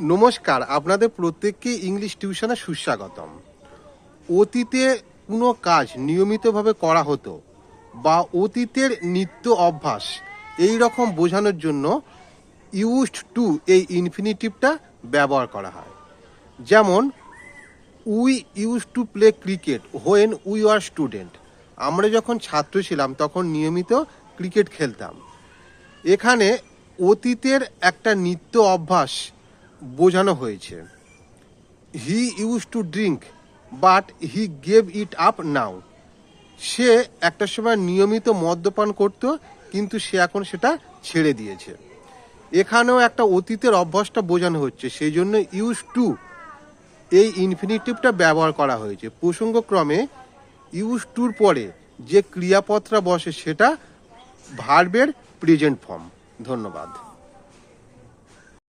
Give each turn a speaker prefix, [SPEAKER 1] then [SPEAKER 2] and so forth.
[SPEAKER 1] নমস্কার, আপনাদের প্রত্যেককে ইংলিশ টিউশনে সুস্বাগতম। অতীতে কোনো কাজ নিয়মিতভাবে করা হতো বা অতীতের নিত্য অভ্যাস এই রকম বোঝানোর জন্য ইউজড টু এই ইনফিনিটিভটা ব্যবহার করা হয়। যেমন we use to play cricket when we are student আমরা যখন ছাত্র ছিলাম, তখন নিয়মিত ক্রিকেট খেলতাম। এখানে অতীতের একটা নিত্য অভ্যাস বোঝানো হয়েছে। He use to drink but he gave it up now সে একটা সময় নিয়মিত মদ্যপান করত, কিন্তু সে এখন সেটা ছেড়ে দিয়েছে। এখানেও একটা অতীতের অভ্যাসটা বোঝানো হচ্ছে, সেই জন্য ইউজ টু এই ইনফিনিটিভটা ব্যবহার করা হয়েছে। প্রসঙ্গক্রমে ইউজ টুর পরে যে ক্রিয়াপদটা বসে, সেটা ভার্বের প্রেজেন্ট ফর্ম ধন্যবাদ।